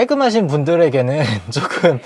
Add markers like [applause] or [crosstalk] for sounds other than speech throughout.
깔끔하신 분들에게는 [laughs] 조금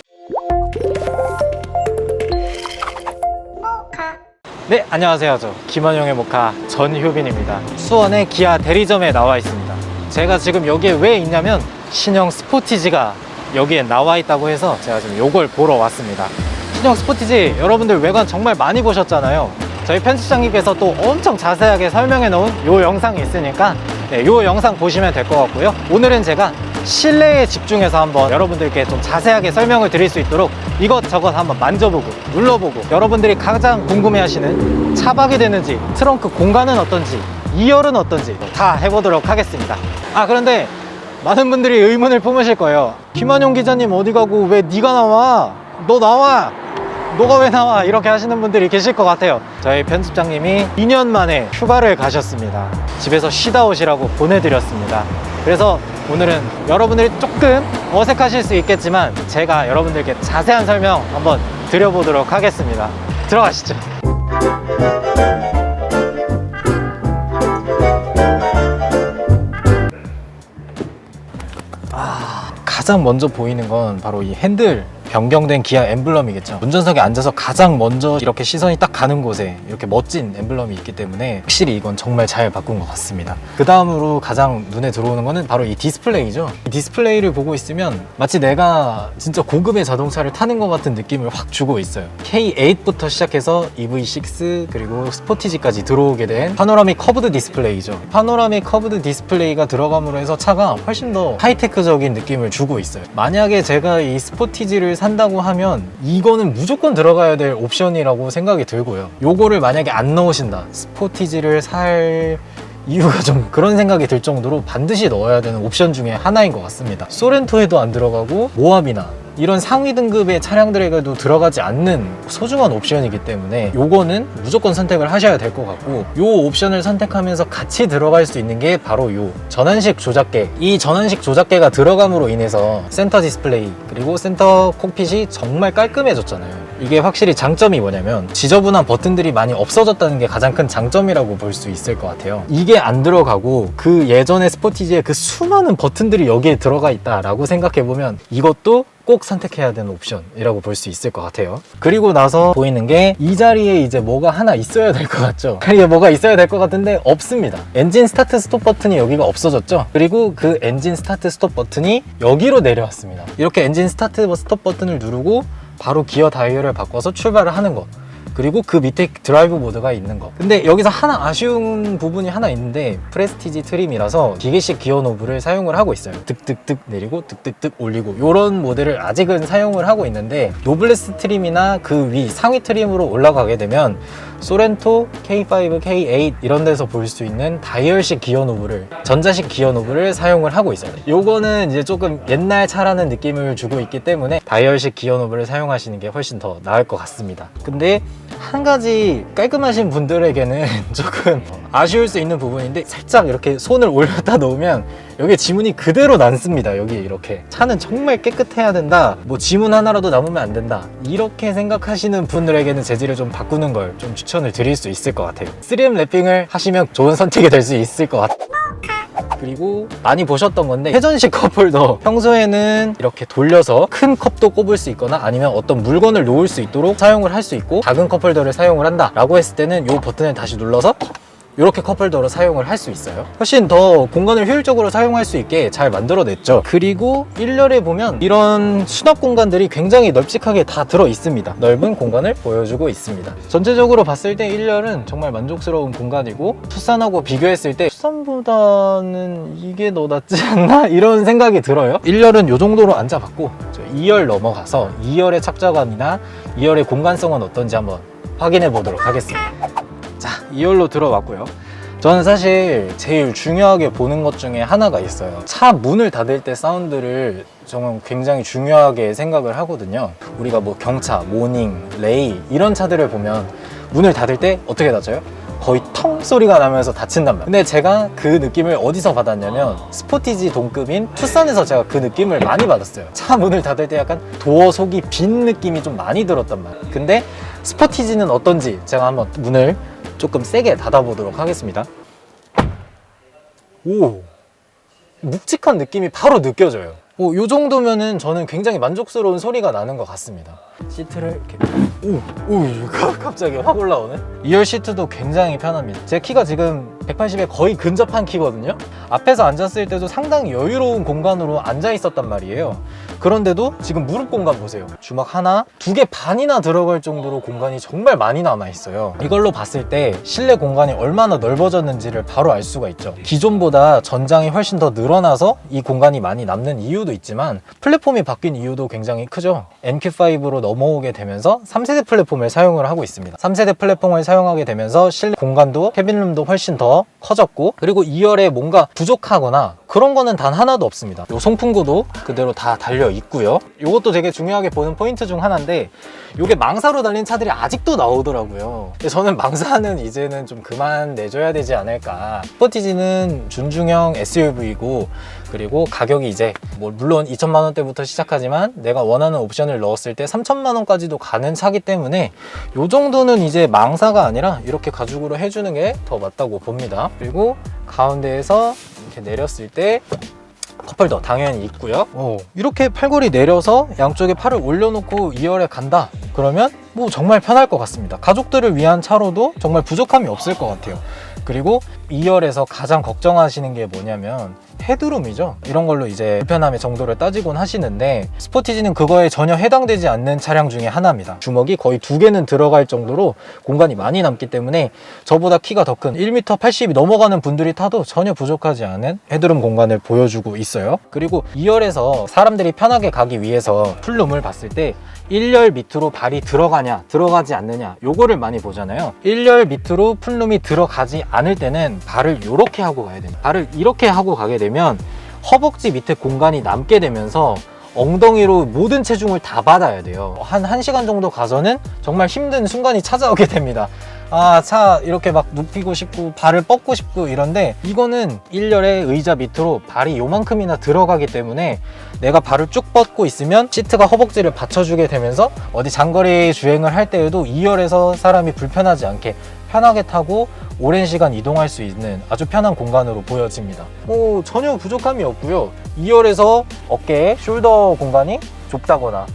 네 안녕하세요. 저 김원영의 모카 전효빈입니다. 수원의 기아 대리점에 나와 있습니다. 제가 지금 여기에 왜 있냐면 신형 스포티지가 여기에 나와 있다고 해서 제가 지금 요걸 보러 왔습니다. 신형 스포티지 여러분들 외관 정말 많이 보셨잖아요. 저희 편집장님께서 또 엄청 자세하게 설명해 놓은 요 영상이 있으니까 네, 요 영상 보시면 될 것 같고요. 오늘은 제가 실내에 집중해서 한번 여러분들께 좀 자세하게 설명을 드릴 수 있도록 이것저것 한번 만져보고 눌러보고 여러분들이 가장 궁금해하시는 차박이 되는지 트렁크 공간은 어떤지 2열은 어떤지 다 해보도록 하겠습니다. 아 그런데 많은 분들이 의문을 품으실 거예요. 김한용 기자님 어디 가고 왜 네가 나와? 너 나와? 너가 왜 나와? 이렇게 하시는 분들이 계실 것 같아요. 저희 편집장님이 2년 만에 휴가를 가셨습니다. 집에서 쉬다 오시라고 보내드렸습니다. 그래서 오늘은 여러분들이 조금 어색하실 수 있겠지만 제가 여러분들께 자세한 설명 한번 드려보도록 하겠습니다. 들어가시죠. 가장 먼저 보이는 건 바로 이 핸들 변경된 기아 엠블럼이겠죠. 운전석에 앉아서 가장 먼저 이렇게 시선이 딱 가는 곳에 이렇게 멋진 엠블럼이 있기 때문에 확실히 이건 정말 잘 바꾼 것 같습니다. 그 다음으로 가장 눈에 들어오는 거는 바로 이 디스플레이죠. 이 디스플레이를 보고 있으면 마치 내가 진짜 고급의 자동차를 타는 것 같은 느낌을 확 주고 있어요. K8부터 시작해서 EV6 그리고 스포티지까지 들어오게 된 파노라믹 커브드 디스플레이죠. 파노라믹 커브드 디스플레이가 들어감으로 해서 차가 훨씬 더 하이테크적인 느낌을 주고 있어요. 만약에 제가 이 스포티지를 산다고 하면 이거는 무조건 들어가야 될 옵션이라고 생각이 들고요. 요거를 만약에 안 넣으신다. 스포티지를 살 이유가 좀 [laughs] 그런 생각이 들 정도로 반드시 넣어야 되는 옵션 중에 하나인 것 같습니다. 소렌토에도 안 들어가고 모압이나 이런 상위 등급의 차량들에게도 들어가지 않는 소중한 옵션이기 때문에 요거는 무조건 선택을 하셔야 될 것 같고 요 옵션을 선택하면서 같이 들어갈 수 있는 게 바로 요 전환식 조작계. 이 전환식 조작계가 들어감으로 인해서 센터 디스플레이 그리고 센터 콕핏이 정말 깔끔해졌잖아요. 이게 확실히 장점이 뭐냐면 지저분한 버튼들이 많이 없어졌다는 게 가장 큰 장점이라고 볼 수 있을 것 같아요. 이게 안 들어가고 그 예전의 스포티지의 그 수많은 버튼들이 여기에 들어가 있다라고 생각해 보면 이것도 꼭 선택해야 되는 옵션이라고 볼 수 있을 것 같아요. 그리고 나서 보이는 게 이 자리에 이제 뭐가 하나 있어야 될 것 같죠? 자리에 뭐가 있어야 될 것 같은데 없습니다. 엔진 스타트 스톱 버튼이 여기가 없어졌죠? 그리고 그 엔진 스타트 스톱 버튼이 여기로 내려왔습니다. 이렇게 엔진 스타트 스톱 버튼을 누르고 바로 기어 다이얼을 바꿔서 출발을 하는 것. 그리고 그 밑에 드라이브 모드가 있는 거. 근데 여기서 하나 아쉬운 부분이 하나 있는데 프레스티지 트림이라서 기계식 기어 노브를 사용을 하고 있어요. 득득득 내리고 득득득 올리고. 이런 모델을 아직은 사용을 하고 있는데 노블레스 트림이나 그 위 상위 트림으로 올라가게 되면 소렌토 K5, K8 이런 데서 볼 수 있는 다이얼식 기어 노브를 전자식 기어 노브를 사용을 하고 있어요. 요거는 이제 조금 옛날 차라는 느낌을 주고 있기 때문에 다이얼식 기어 노브를 사용하시는 게 훨씬 더 나을 것 같습니다. 근데 한 가지 깔끔하신 분들에게는 [laughs] 조금 아쉬울 수 있는 부분인데 살짝 이렇게 손을 올렸다 놓으면 여기 지문이 그대로 남습니다. 여기 이렇게. 차는 정말 깨끗해야 된다. 뭐 지문 하나라도 남으면 안 된다. 이렇게 생각하시는 분들에게는 재질을 좀 바꾸는 걸 좀 추천을 드릴 수 있을 것 같아요. 3M 랩핑을 하시면 좋은 선택이 될 수 있을 것 같아요 그리고 많이 보셨던 건데 회전식 컵홀더 [laughs] 평소에는 이렇게 돌려서 큰 컵도 꼽을 수 있거나 아니면 어떤 물건을 놓을 수 있도록 사용을 할 수 있고 작은 컵홀더를 사용을 한다 라고 했을 때는 이 버튼을 다시 눌러서 이렇게 컵홀더로 사용을 할 수 있어요? 훨씬 더 공간을 효율적으로 사용할 수 있게 잘 만들어냈죠. 그리고 1열에 보면 이런 수납 공간들이 굉장히 널찍하게 다 들어 있습니다. 넓은 공간을 보여주고 있습니다. 전체적으로 봤을 때 1열은 정말 만족스러운 공간이고 투싼하고 비교했을 때 투싼보다는 이게 더 낫지 않나? [laughs] 이런 생각이 들어요. 1열은 이 정도로 앉아봤고 2열 넘어가서 2열의 착자감이나 2열의 공간성은 어떤지 한번 확인해 보도록 하겠습니다. 자, 2열로 들어왔고요. 저는 사실 제일 중요하게 보는 것 중에 하나가 있어요. 차 문을 닫을 때 사운드를 정말 굉장히 중요하게 생각을 하거든요. 우리가 뭐 경차, 모닝, 레이 이런 차들을 보면 문을 닫을 때 어떻게 닫아요? 거의 텅 소리가 나면서 닫힌단 말이에요. 근데 제가 그 느낌을 어디서 받았냐면 스포티지 동급인 투싼에서 제가 그 느낌을 많이 받았어요. 차 문을 닫을 때 약간 도어 속이 빈 느낌이 좀 많이 들었단 말이에요. 근데 스포티지는 어떤지 제가 한번 문을 조금 세게 닫아보도록 하겠습니다. 오! 묵직한 느낌이 바로 느껴져요. 뭐, 요 정도면은 저는 굉장히 만족스러운 소리가 나는 것 같습니다. 시트를 이렇게. 오, 오, 이거 갑자기 확 올라오네. 2열 시트도 굉장히 편합니다. 제 키가 지금 180에 거의 근접한 키거든요. 앞에서 앉았을 때도 상당히 여유로운 공간으로 앉아 있었단 말이에요. 그런데도 지금 무릎 공간 보세요. 주먹 하나, 두 개 반이나 들어갈 정도로 공간이 정말 많이 남아 있어요. 이걸로 봤을 때 실내 공간이 얼마나 넓어졌는지를 바로 알 수가 있죠. 기존보다 전장이 훨씬 더 늘어나서 이 공간이 많이 남는 이유도 있지만 플랫폼이 바뀐 이유도 굉장히 크죠. NQ5로 넘어오게 되면서 3세대 플랫폼을 사용을 하고 있습니다. 3세대 플랫폼을 사용하게 되면서 실내 공간도 캐빈룸도 훨씬 더 커졌고 그리고 2열에 뭔가 부족하거나 그런 거는 단 하나도 없습니다. 요 송풍구도 그대로 다 달려 있고요. 이것도 되게 중요하게 보는 포인트 중 하나인데 이게 망사로 달린 차들이 아직도 나오더라고요. 저는 망사는 이제는 좀 그만 내줘야 되지 않을까. 스포티지는 준중형 SUV이고 그리고 가격이 이제 뭐 물론 2천만 원대부터 시작하지만 내가 원하는 옵션을 넣었을 때 3천만 원까지도 가는 차기 때문에 이 정도는 이제 망사가 아니라 이렇게 가죽으로 해주는 게 더 맞다고 봅니다. 그리고 가운데에서 이렇게 내렸을 때 컵홀더 당연히 있고요. 어, 이렇게 팔걸이 내려서 양쪽에 팔을 올려놓고 2열에 간다. 그러면 뭐 정말 편할 것 같습니다. 가족들을 위한 차로도 정말 부족함이 없을 것 같아요. 그리고 2열에서 가장 걱정하시는 게 뭐냐면 헤드룸이죠. 이런 걸로 이제 불편함의 정도를 따지곤 하시는데 스포티지는 그거에 전혀 해당되지 않는 차량 중에 하나입니다. 주먹이 거의 두 개는 들어갈 정도로 공간이 많이 남기 때문에 저보다 키가 더 큰 1m 80이 넘어가는 분들이 타도 전혀 부족하지 않은 헤드룸 공간을 보여주고 있어요. 그리고 2열에서 사람들이 편하게 가기 위해서 풀룸을 봤을 때 1열 밑으로 발이 들어가 냐 들어가지 않느냐 요거를 많이 보잖아요. 1열 밑으로 풀룸이 들어가지 않을 때는 발을 이렇게 하고 가야 됩니다. 발을 이렇게 하고 가게 되면 허벅지 밑에 공간이 남게 되면서 엉덩이로 모든 체중을 다 받아야 돼요. 한 1시간 정도 가서는 정말 힘든 순간이 찾아오게 됩니다 아, 차 이렇게 막 눕히고 싶고 발을 뻗고 싶고 이런데 이거는 1열의 의자 밑으로 발이 요만큼이나 들어가기 때문에 내가 발을 쭉 뻗고 있으면 시트가 허벅지를 받쳐주게 되면서 어디 장거리 주행을 할 때에도 2열에서 사람이 불편하지 않게 편하게 타고 오랜 시간 이동할 수 있는 아주 편한 공간으로 보여집니다. 뭐 전혀 부족함이 없고요. 2열에서 어깨에 숄더 공간이 좁다거나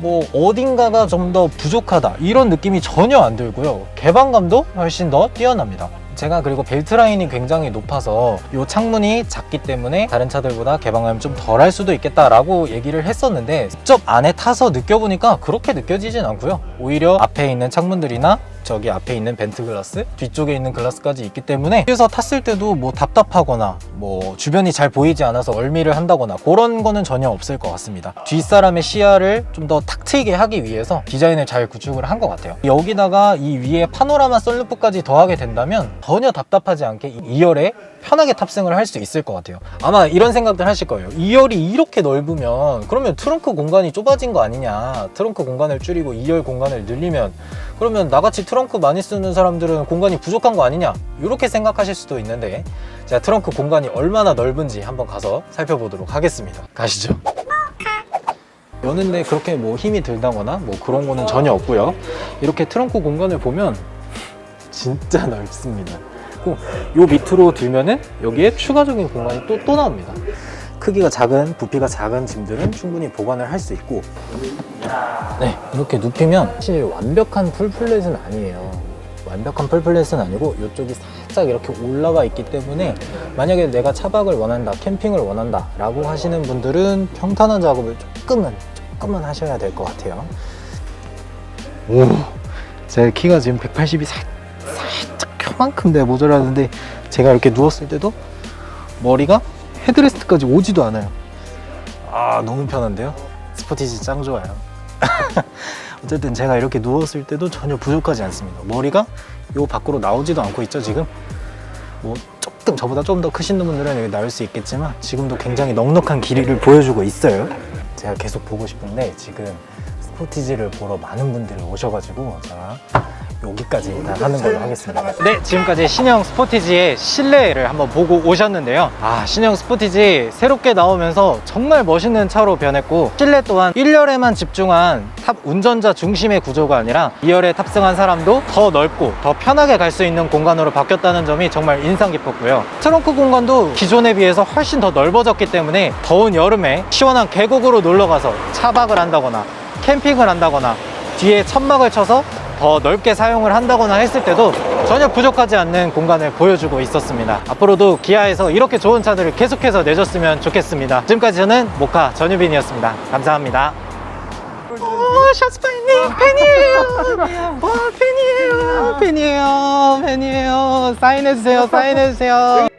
뭐 어딘가가 좀 더 부족하다. 이런 느낌이 전혀 안 들고요. 개방감도 훨씬 더 뛰어납니다. 제가 그리고 벨트 라인이 굉장히 높아서 이 창문이 작기 때문에 다른 차들보다 개방감이 좀 덜할 수도 있겠다라고 얘기를 했었는데 직접 안에 타서 느껴보니까 그렇게 느껴지진 않고요. 오히려 앞에 있는 창문들이나 저기 앞에 있는 벤트 글라스? 뒤쪽에 있는 글라스까지 있기 때문에 뒤에서 탔을 때도 뭐 답답하거나 뭐 주변이 잘 보이지 않아서 얼미를 한다거나 그런 거는 전혀 없을 것 같습니다. 뒷사람의 시야를 좀 더 탁 트이게 하기 위해서 디자인을 잘 구축을 한 것 같아요. 여기다가 이 위에 파노라마 썬루프까지 더하게 된다면 전혀 답답하지 않게 2열에 편하게 탑승을 할 수 있을 것 같아요. 아마 이런 생각들 하실 거예요. 2열이 이렇게 넓으면 그러면 트렁크 공간이 좁아진 거 아니냐. 트렁크 공간을 줄이고 2열 공간을 늘리면 그러면 나같이 트렁크 많이 쓰는 사람들은 공간이 부족한 거 아니냐? 이렇게 생각하실 수도 있는데 제가 트렁크 공간이 얼마나 넓은지 한번 가서 살펴보도록 하겠습니다. 가시죠. 여는데 그렇게 뭐 힘이 들다거나 뭐 그런 거는 전혀 없고요. 이렇게 트렁크 공간을 보면 진짜 넓습니다. 그리고 요 밑으로 들면은 여기에 추가적인 공간이 또, 또 나옵니다 크기가 작은 부피가 작은 짐들은 충분히 보관을 할 수 있고. 네 이렇게 눕히면 사실 완벽한 풀플랫은 아니에요. 완벽한 풀플랫은 아니고 이쪽이 살짝 이렇게 올라가 있기 때문에 만약에 내가 차박을 원한다 캠핑을 원한다 라고 하시는 분들은 평탄한 작업을 조금은 조금은 하셔야 될 것 같아요. 오, 제 키가 지금 180이 살, 살짝 켜만큼 돼 모자라는데 제가 이렇게 누웠을 때도 머리가 헤드레스트까지 오지도 않아요. 아 너무 편한데요? 스포티지 짱 좋아요. [laughs] 어쨌든 제가 이렇게 누웠을 때도 전혀 부족하지 않습니다. 머리가 요 밖으로 나오지도 않고 있죠 지금. 뭐 조금 저보다 좀 더 크신 분들은 여기 나올 수 있겠지만 지금도 굉장히 넉넉한 길이를 보여주고 있어요. 제가 계속 보고 싶은데 지금 스포티지를 보러 많은 분들이 오셔가지고 제가 여기까지 다 하는 걸로 하겠습니다. 네, 지금까지 신형 스포티지의 실내를 한번 보고 오셨는데요. 아, 신형 스포티지 새롭게 나오면서 정말 멋있는 차로 변했고 실내 또한 1열에만 집중한 탑 운전자 중심의 구조가 아니라 2열에 탑승한 사람도 더 넓고 더 편하게 갈 수 있는 공간으로 바뀌었다는 점이 정말 인상 깊었고요. 트렁크 공간도 기존에 비해서 훨씬 더 넓어졌기 때문에 더운 여름에 시원한 계곡으로 놀러 가서 차박을 한다거나 캠핑을 한다거나 뒤에 천막을 쳐서 더 넓게 사용을 한다거나 했을 때도 전혀 부족하지 않는 공간을 보여주고 있었습니다. 앞으로도 기아에서 이렇게 좋은 차들을 계속해서 내줬으면 좋겠습니다. 지금까지 저는 모카 전유빈이었습니다. 감사합니다. 오, 샷스파이님 팬이에요. 와, 팬이에요. 팬이에요. 팬이에요. 사인해주세요. 사인해주세요.